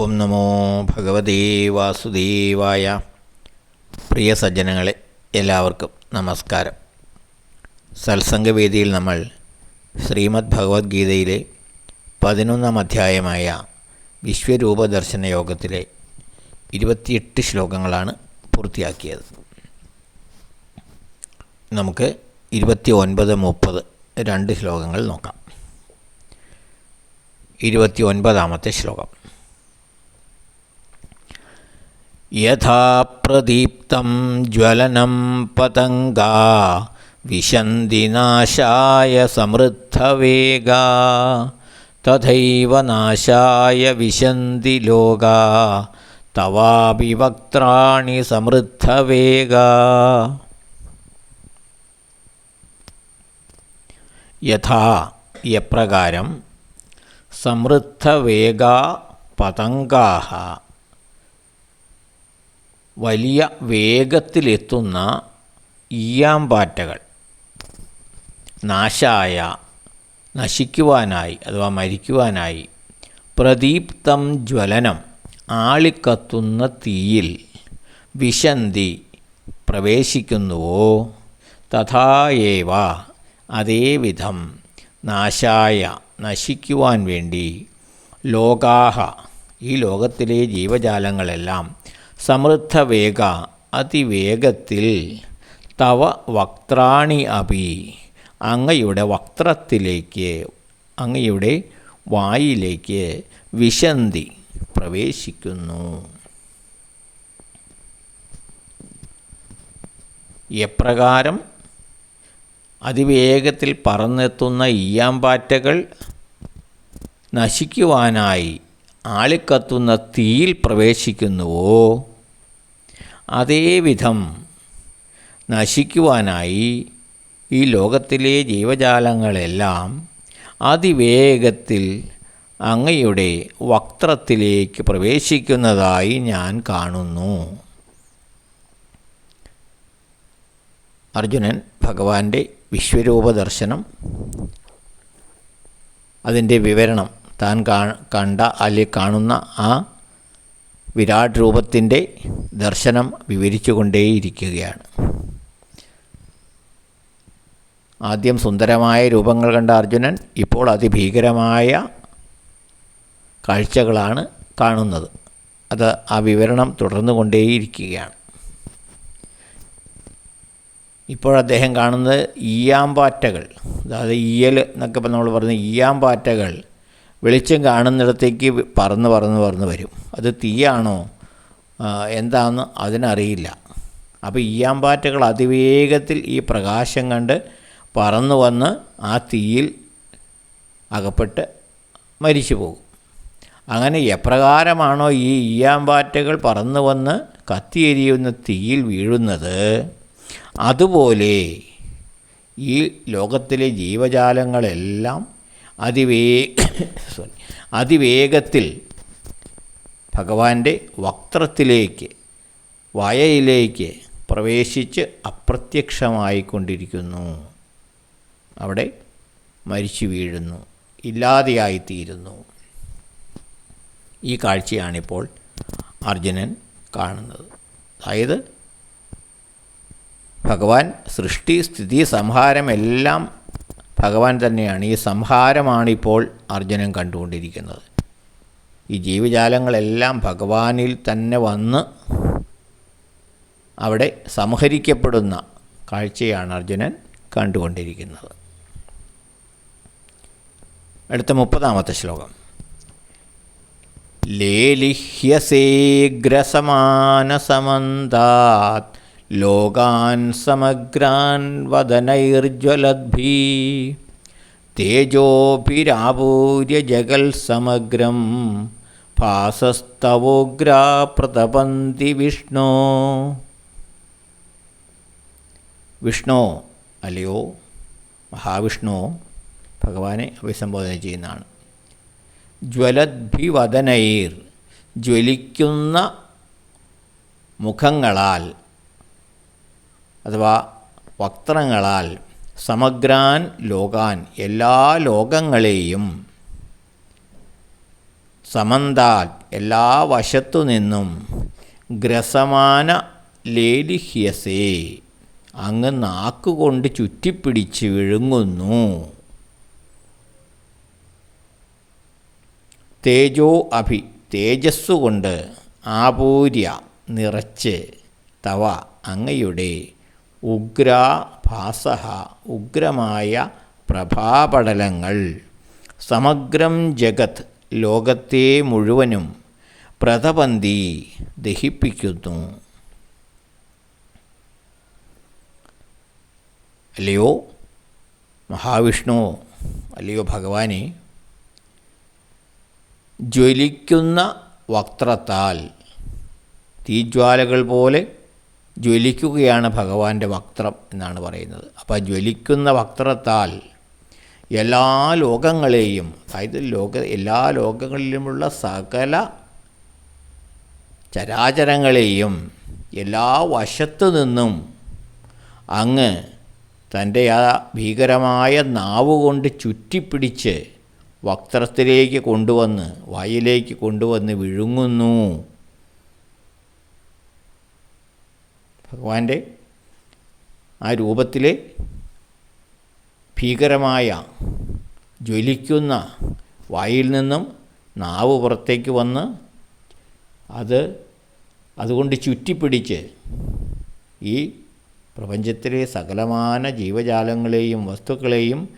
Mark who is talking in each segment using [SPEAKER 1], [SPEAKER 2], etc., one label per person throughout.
[SPEAKER 1] ഓം നമോ ഭഗവതേ വാസുദേവായ പ്രിയ സജ്ജനങ്ങളെ എല്ലാവർക്കും നമസ്കാരം. സത്സംഗവേദിയിൽ നമ്മൾ ശ്രീമദ് ഭഗവത്ഗീതയിലെ പതിനൊന്നാം അധ്യായമായ വിശ്വരൂപ ദർശന യോഗത്തിലെ ഇരുപത്തിയെട്ട് ശ്ലോകങ്ങളാണ് പൂർത്തിയാക്കിയത്. നമുക്ക് ഇരുപത്തി ഒൻപത് മുപ്പത് രണ്ട് ശ്ലോകങ്ങൾ നോക്കാം. ഇരുപത്തി ഒൻപതാമത്തെ ശ്ലോകം. യഥാ പ്രദീപ്തം ജ്വലനം പതംഗാ വിശന്തി നാശായ സമൃദ്ധവേഗാ തഥൈവ നാശായ വിശന്തി ലോകാ തവാപി വക്ത്രാണി സമൃദ്ധവേഗാ. യഥാ എപ്രകാരം സമൃദ്ധവേഗ പതംഗാഹ വലിയ വേഗത്തിലെത്തുന്ന ഈയാമ്പാറ്റകൾ നാശായ നശിക്കുവാനായി അഥവാ മരിക്കുവാനായി പ്രദീപ്തം ജ്വലനം ആളിക്കത്തുന്ന തീയിൽ വിശന്തി പ്രവേശിക്കുന്നുവോ? തഥായേവ അതേവിധം നാശായ നശിക്കുവാൻ വേണ്ടി ലോകാഹ ഈ ലോകത്തിലെ ജീവജാലങ്ങളെല്ലാം സമൃദ്ധവേഗ അതിവേഗത്തിൽ തവ വക്ത്രാണി അപി അങ്ങയുടെ വക്ത്രത്തിലേക്ക് അങ്ങയുടെ വായിലേക്ക് വിശന്തി പ്രവേശിക്കുന്നു. എപ്രകാരം അതിവേഗത്തിൽ പറന്നെത്തുന്ന ഈയാമ്പാറ്റകൾ നശിക്കുവാനായി ആളിക്കത്തുന്ന തീയിൽ പ്രവേശിക്കുന്നുവോ? അതേവിധം നശിക്കുവാനായി ഈ ലോകത്തിലെ ജീവജാലങ്ങളെല്ലാം അതിവേഗത്തിൽ അങ്ങയുടെ വക്ത്രത്തിലേക്ക് പ്രവേശിക്കുന്നതായി ഞാൻ കാണുന്നു. അർജുനൻ ഭഗവാന്റെ വിശ്വരൂപ ദർശനം അതിന്റെ വിവരണം താൻ കണ്ട അല്ലെങ്കിൽ കാണുന്ന ആ വിരാട് രൂപത്തിന്റെ ദർശനം വിവരിച്ചുകൊണ്ടേയിരിക്കുകയാണ്. ആദ്യം സുന്ദരമായ രൂപങ്ങൾ കണ്ട അർജുനൻ ഇപ്പോൾ അതിഭീകരമായ കാഴ്ചകളാണ് കാണുന്നത്. അത് ആ വിവരണം തുടർന്നു കൊണ്ടേയിരിക്കുകയാണ് ഇപ്പോൾ അദ്ദേഹം കാണുന്നത് ഈയാമ്പാറ്റകൾ അതായത് ഈയൽ എന്നൊക്കെ ഇപ്പം നമ്മൾ പറഞ്ഞ് ഈയാമ്പാറ്റകൾ വെളിച്ചം കാണുന്നിടത്തേക്ക് പറന്ന് പറന്ന് പറന്ന് വരും. അത് തീയാണോ? എന്താണെന്ന് അതിനറിയില്ല. അപ്പോൾ ഈയാമ്പാറ്റകൾ അതിവേഗത്തിൽ ഈ പ്രകാശം കണ്ട് പറന്നു വന്ന് ആ തീയിൽ അകപ്പെട്ട് മരിച്ചു പോകും. അങ്ങനെ എപ്രകാരമാണോ ഈ ഈയാമ്പാറ്റകൾ പറന്നു വന്ന് കത്തിയെരിയുന്ന തീയിൽ വീഴുന്നത്? അതുപോലെ ഈ ലോകത്തിലെ ജീവജാലങ്ങളെല്ലാം അതിവേ സോറി അതിവേഗത്തിൽ ഭഗവാന്റെ വക്ത്രത്തിലേക്ക് വയയിലേക്ക് പ്രവേശിച്ച് അപ്രത്യക്ഷമായിക്കൊണ്ടിരിക്കുന്നു. അവിടെ മരിച്ചു വീഴുന്നു. ഇല്ലാതെയായിത്തീരുന്നു. ഈ കാഴ്ചയാണിപ്പോൾ അർജുനൻ കാണുന്നത്. അതായത് ഭഗവാൻ സൃഷ്ടി സ്ഥിതി സംഹാരമെല്ലാം ഭഗവാൻ തന്നെയാണ്. ഈ സംഹാരമാണിപ്പോൾ അർജുനൻ കണ്ടുകൊണ്ടിരിക്കുന്നത്. ഈ ജീവജാലങ്ങളെല്ലാം ഭഗവാനിൽ തന്നെ വന്ന് അവിടെ സംഹരിക്കപ്പെടുന്ന കാഴ്ചയാണ് അർജുനൻ കണ്ടുകൊണ്ടിരിക്കുന്നത്. അടുത്ത മുപ്പതാമത്തെ ശ്ലോകം. ലേലിഹ്യസേഗ്രസമാനസമന്താത് ലോകാൻ സമഗ്രാൻ വദനൈർജ്വലദ്ഭി തേജോഭിരാപൂര്യ ജഗൽ സമഗ്രം ഭാസസ്തവോഗ്രാ പ്രതപന്തി വിഷ്ണു. വിഷ്ണു അല്ലയോ? മഹാവിഷ്ണു ഭഗവാനെ അഭിസംബോധന ചെയ്യുന്നതാണ്. ജ്വലദ്ഭിവദനൈർ ജ്വലിക്കുന്ന മുഖങ്ങളാൽ അഥവാ വക്ത്രങ്ങളാൽ സമഗ്രാൻ ലോകാൻ എല്ലാ ലോകങ്ങളെയും സമന്താൽ എല്ലാ വശത്തു നിന്നും ഗ്രസമാന ലേലിഹ്യസേ അങ്ങ് നാക്കുകൊണ്ട് ചുറ്റിപ്പിടിച്ച് വിഴുങ്ങുന്നു. തേജോ അഭി തേജസ്സുകൊണ്ട് ആപൂര്യ നിറച്ച് തവ അങ്ങയുടെ ഉഗ്രാഭാസഹ ഉഗ്രമായ പ്രഭാപടലങ്ങൾ. സമഗ്രം ജഗത് ലോകത്തെ മുഴുവനും പ്രതപന്തി ദഹിപ്പിക്കുന്നു. അല്ലയോ? മഹാവിഷ്ണു അല്ലയോ ഭഗവാനെ? ജ്വലിക്കുന്ന വക്ത്രത്താൽ തീജ്വാലകൾ പോലെ ജ്വലിക്കുകയാണ് ഭഗവാന്റെ വക്ത്രം എന്നാണ് പറയുന്നത്. അപ്പോൾ ജ്വലിക്കുന്ന വക്ത്രത്താൽ എല്ലാ ലോകങ്ങളെയും അതായത് ലോക എല്ലാ ലോകങ്ങളിലുമുള്ള സകല ചരാചരങ്ങളെയും എല്ലാ വശത്തു നിന്നും അങ്ങ് തന്റെ ആ ഭീകരമായ നാവ് കൊണ്ട് ചുറ്റിപ്പിടിച്ച് വക്രത്തിലേക്ക് കൊണ്ടുവന്ന് വായിലേക്ക് കൊണ്ടുവന്ന് വിഴുങ്ങുന്നു. ഭഗവാന്റെ ആ രൂപത്തിലെ ഭീകരമായ ജ്വലിക്കുന്ന വായിൽ നിന്നും നാവ് പുറത്തേക്ക് വന്ന് അത് അതുകൊണ്ട് ചുറ്റിപ്പിടിച്ച് ഈ പ്രപഞ്ചത്തിലെ സകലമാന ജീവജാലങ്ങളെയും വസ്തുക്കളെയും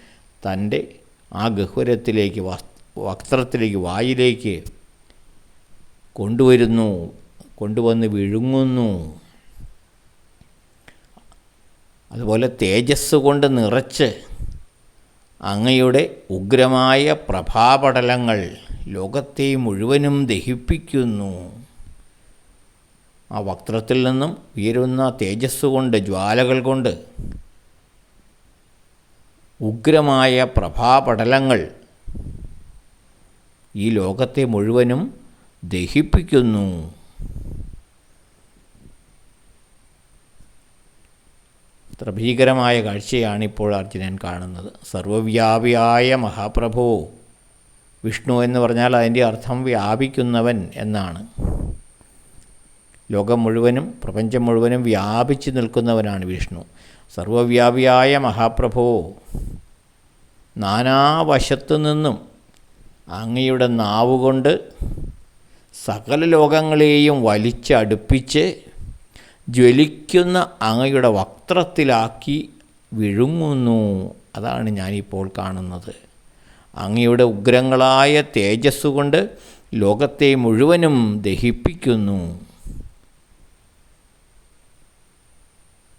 [SPEAKER 1] തന്റെ ആ ഗഹ്വരത്തിലേക്ക് വസ്ത്രത്തിലേക്ക് വായിലേക്ക് കൊണ്ടുവരുന്നു കൊണ്ടുവന്ന് വിഴുങ്ങുന്നു. അതുപോലെ തേജസ് കൊണ്ട് നിറച്ച് അങ്ങയുടെ ഉഗ്രമായ പ്രഭാപടലങ്ങൾ ലോകത്തെ മുഴുവനും ദഹിപ്പിക്കുന്നു. ആ വക്രത്തിൽ നിന്നും ഉയരുന്ന തേജസ് കൊണ്ട് ജ്വാലകൾ കൊണ്ട് ഉഗ്രമായ പ്രഭാപടലങ്ങൾ ഈ ലോകത്തെ മുഴുവനും ദഹിപ്പിക്കുന്നു. അത്ര ഭീകരമായ കാഴ്ചയാണിപ്പോൾ അർജുനൻ കാണുന്നത്. സർവവ്യാപിയായ മഹാപ്രഭു വിഷ്ണു എന്ന് പറഞ്ഞാൽ അതിന്റെ അർത്ഥം വ്യാപിക്കുന്നവൻ എന്നാണ്. ലോകം മുഴുവനും പ്രപഞ്ചം മുഴുവനും വ്യാപിച്ചു നിൽക്കുന്നവനാണ് വിഷ്ണു. സർവവ്യാപിയായ മഹാപ്രഭു നാനാവശത്തു നിന്നും അങ്ങയുടെ നാവുകൊണ്ട് സകല ലോകങ്ങളെയും വലിച്ചടുപ്പിച്ച് ജ്വലിക്കുന്ന അങ്ങയുടെ വക്ത്രത്തിലാക്കി വിഴുങ്ങുന്നു. അതാണ് ഞാനിപ്പോൾ കാണുന്നത്. അങ്ങയുടെ ഉഗ്രങ്ങളായ തേജസ് കൊണ്ട് ലോകത്തെ മുഴുവനും ദഹിപ്പിക്കുന്നു.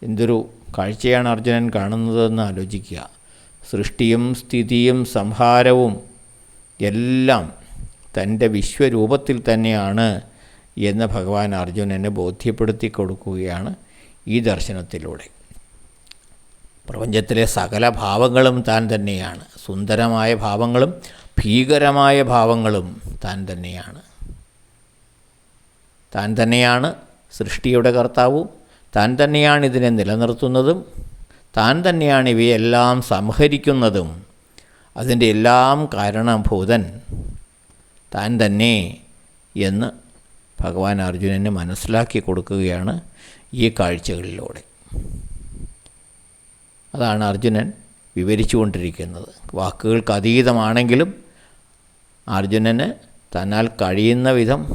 [SPEAKER 1] എന്തൊരു കാഴ്ചയാണ് അർജുനൻ കാണുന്നതെന്ന് ആലോചിക്കുക. സൃഷ്ടിയും സ്ഥിതിയും സംഹാരവും എല്ലാം തന്റെ വിശ്വരൂപത്തിൽ തന്നെയാണ് എന്ന് ഭഗവാൻ അർജുനനെ ബോധ്യപ്പെടുത്തി കൊടുക്കുകയാണ് ഈ ദർശനത്തിലൂടെ. പ്രപഞ്ചത്തിലെ സകല ഭാവങ്ങളും താൻ തന്നെയാണ്. സുന്ദരമായ ഭാവങ്ങളും ഭീകരമായ ഭാവങ്ങളും താൻ തന്നെയാണ്. താൻ തന്നെയാണ് സൃഷ്ടിയുടെ കർത്താവും. താൻ തന്നെയാണ് ഇതിനെ നിലനിർത്തുന്നതും. താൻ തന്നെയാണ് ഇവയെല്ലാം സംഹരിക്കുന്നതും. അതിന്റെ എല്ലാം കാരണഭൂതൻ താൻ തന്നെ എന്ന് ഭഗവാൻ അർജുനന് മനസ്സിലാക്കി കൊടുക്കുകയാണ് ഈ കാഴ്ചകളിലൂടെ. അതാണ് അർജുനൻ വിവരിച്ചുകൊണ്ടിരിക്കുന്നത്. വാക്കുകൾക്ക് അതീതമാണെങ്കിലും അർജുനന് തന്നാൽ കഴിയുന്ന വിധം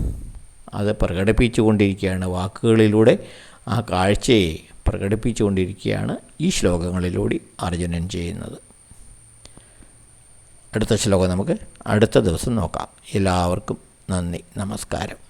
[SPEAKER 1] അത് പ്രകടിപ്പിച്ചുകൊണ്ടിരിക്കുകയാണ്. വാക്കുകളിലൂടെ ആ കാഴ്ചയെ പ്രകടിപ്പിച്ചുകൊണ്ടിരിക്കുകയാണ് ഈ ശ്ലോകങ്ങളിലൂടെ അർജുനൻ ചെയ്യുന്നത്. അടുത്ത ശ്ലോകം നമുക്ക് അടുത്ത ദിവസം നോക്കാം. എല്ലാവർക്കും നന്ദി. നമസ്കാരം.